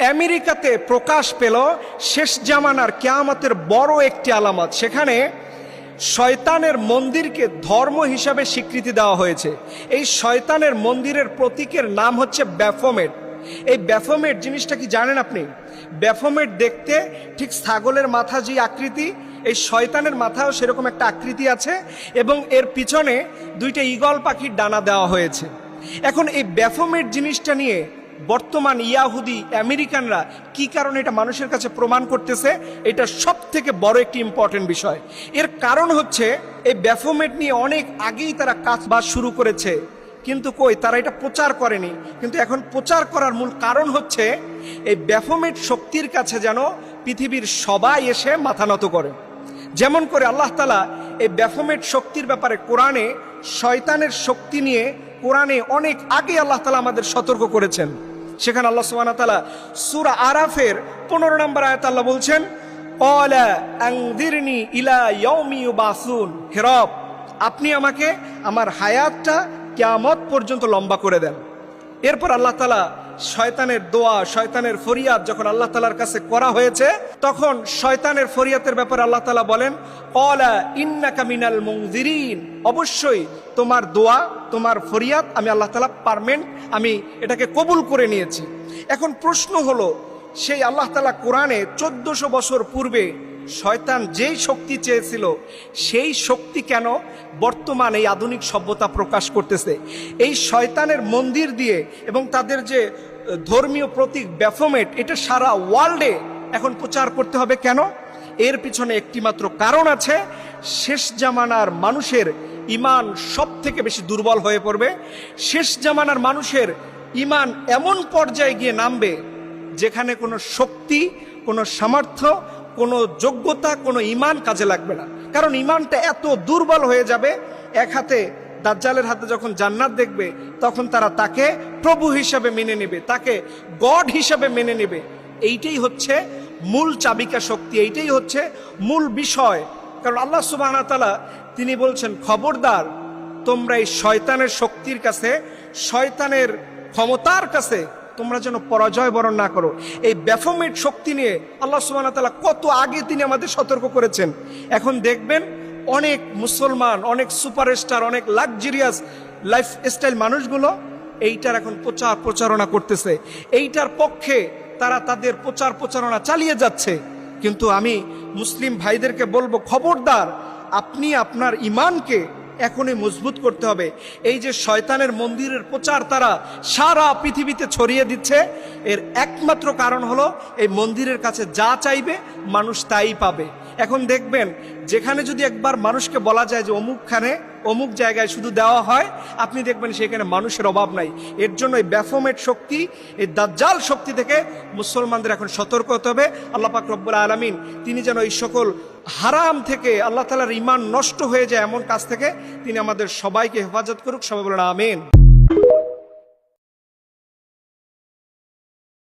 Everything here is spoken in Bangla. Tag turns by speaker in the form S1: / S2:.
S1: আমেরিকাতে প্রকাশ পেল শেষ জামানার কেয়ামতের বড় একটি আলামত। সেখানে শয়তানের মন্দিরকে ধর্ম হিসাবে স্বীকৃতি দেওয়া হয়েছে। এই শয়তানের মন্দিরের প্রতীকের নাম হচ্ছে ব্যাফোমেট। এই ব্যাফোমেট জিনিসটা কি জানেন আপনি? ব্যাফোমেট দেখতে ঠিক ছাগলের মাথা যে আকৃতি, এই শয়তানের মাথাও সেরকম একটা আকৃতি আছে এবং এর পিছনে দুইটা ইগল পাখির ডানা দেওয়া হয়েছে। এখন এই ব্যাফোমেট জিনিসটা নিয়ে বর্তমান ইয়াহুদি আমেরিকানরা কি কারণে এটা মানুষের কাছে প্রমাণ করতেছে? এটা সব থেকে বড় একটি ইম্পর্টেন্ট বিষয়। এর কারণ হচ্ছে, এই ব্যাফোমেট নিয়ে অনেক আগেই তারা কাজ বাজ শুরু করেছে। কিন্তু কই, তারা এটা প্রচার করেনি। কিন্তু এখন প্রচার করার মূল কারণ হচ্ছে, এই ব্যাফোমেট শক্তির কাছে যেন পৃথিবীর সবাই এসে মাথা নত করে। যেমন করে আল্লাহ তালা এই ব্যাফোমেট শক্তির ব্যাপারে কোরআনে শয়তানের শক্তি নিয়ে কোরআনে অনেক আগে আল্লাহ তালা আমাদের সতর্ক করেছেন। সেখানে আল্লাহ সুবাহ তালা সুরা আরাফের পনেরো নম্বর আয়াত আল্লাহ বলছেন হেরব আপনি আমাকে আমার হায়াতটা কেয়ামত পর্যন্ত লম্বা করে দেন। এরপর আল্লাহ তালা শয়তানের দোয়া, শয়তানের ফরিয়াদ যখন আল্লাহ তালার কাছে করা হয়েছে, তখন শয়তানের ফরিয়াতের ব্যাপারে আল্লাহ তালা বলেন অবশ্যই তোমার দোয়া, তোমার ফরিয়াদ আমি আল্লাহ তালা পারমেন্ট আমি এটাকে কবুল করে নিয়েছি। এখন প্রশ্ন হলো, সেই আল্লাহ তালা কোরআনে চোদ্দশো বছর পূর্বে শয়তান যেই শক্তি চেয়েছিল, সেই শক্তি কেন বর্তমান এই আধুনিক সভ্যতা প্রকাশ করতেছে? এই শয়তানের মন্দির দিয়ে এবং তাদের যে, ধর্মীয় প্রতীক ব্যাফোমেট, এটা সারা ওয়ার্ল্ডে এখন প্রচার করতে হবে কেন? এর পিছনে একটিমাত্র কারণ আছে, শেষ জামানার মানুষের ইমান সব থেকে বেশি দুর্বল হয়ে পড়বে। শেষ জামানার মানুষের ইমান এমন পর্যায়ে গিয়ে নামবে, যেখানে কোনো শক্তি, কোনো সামর্থ্য, কোনো যোগ্যতা, কোনো ইমান কাজে লাগবে না। কারণ ইমানটা এত দুর্বল হয়ে যাবে, এক হাতে দাজ্জালের হাতে যখন জান্নাত দেখবে, তখন তারা তাকে প্রভু হিসাবে মেনে নেবে, তাকে গড হিসাবে মেনে নেবে। এইটাই হচ্ছে মূল চাবিকা শক্তি এইটাই হচ্ছে মূল বিষয়। কারণ আল্লাহ সুবাহ তিনি বলছেন, খবরদার, তোমরা এই শয়তানের শক্তির কাছে, শয়তানের ক্ষমতার কাছে তোমরা যেন পরাজয় বরণ না করো। এই ব্যাফোমেট শক্তি নিয়ে আল্লাহ সুবাহ কত আগে তিনি আমাদের সতর্ক করেছেন। এখন দেখবেন অনেক মুসলমান, অনেক সুপারস্টার, অনেক লাক্সারিয়াস লাইফ স্টাইল মানুষগুলো এইটার এখন প্রচার প্রচারণা করতেছে। এইটার পক্ষে তারা তাদের প্রচার প্রচারণা চালিয়ে যাচ্ছে। কিন্তু আমি মুসলিম ভাইদেরকে বলব, খবরদার, আপনি আপনার ইমানকে এখনই মজবুত করতে হবে। এই যে শয়তানের মন্দিরের প্রচার তারা সারা পৃথিবীতে ছড়িয়ে দিচ্ছে, এর একমাত্র কারণ হলো এই মন্দিরের কাছে যা চাইবে মানুষ তাই পাবে। এখন দেখবেন, যেখানে যদি একবার মানুষকে বলা যায় যে অমুকখানে অমুক জায়গায় শুধু দেওয়া হয়, আপনি দেখবেন সেখানে মানুষের অভাব নাই। এর জন্য এই ব্যাফোমেট শক্তি, এই দাজ্জাল শক্তি থেকে মুসলমানদের এখন সতর্ক হতে হবে। আল্লাহ পাক রব্বুল আলমিন, তিনি যেন এই সকল হারাম থেকে আল্লাহ তালার ইমান নষ্ট হয়ে যায় এমন কাজ থেকে তিনি আমাদের সবাইকে হেফাজত করুক। সবাই বলেন, আমিন।